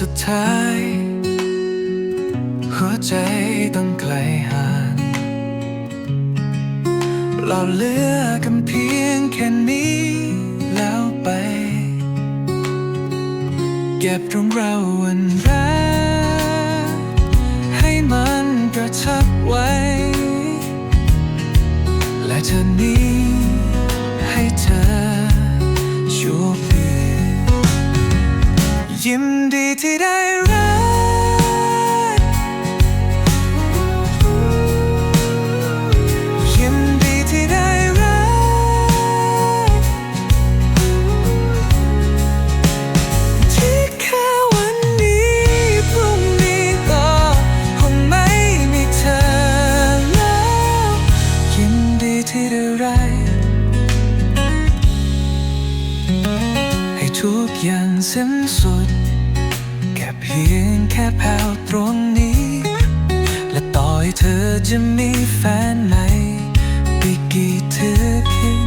สุดท้าย หัวใจต้องไกลห่างเราเลือกันเพียงแค่นี้แล้วไป เก็บรื่องราววันแรกให้มันกระชับไว้ ยินดีที่ได้รักยินดีที่ได้รักที่แค่วันนี้พรุ่งนี้ก็คงไม่มีเธอแล้วยินดีที่ได้รัก อย่างสิ้นสุด แค่เพียงแค่แผวตรงนี้ และต่อให้เธอจะมีแฟนใหม่ไปกี่เธอคิด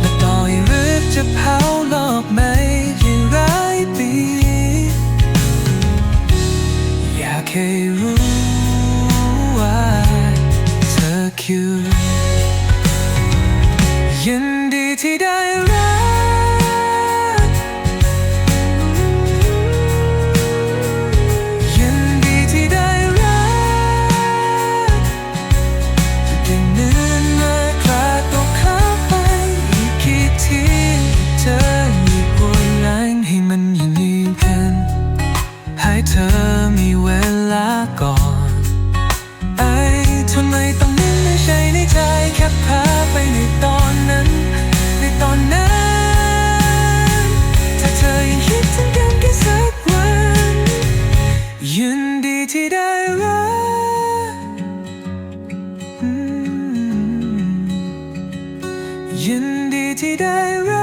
และต่อให้รึจะเผาลอกไหมที่ร้ายปีอยากให้รู้ว่าเธอคือ เธอมีเวลาก่อนไอทำไมต้องนิ่งไม่ใช่ในใจแค่พาไปในตอนนั้น ในตอนนั้น ถ้าเธอยังคิดถึงกันแค่สักวันยินดีที่ได้รักยินดีที่ได้รัก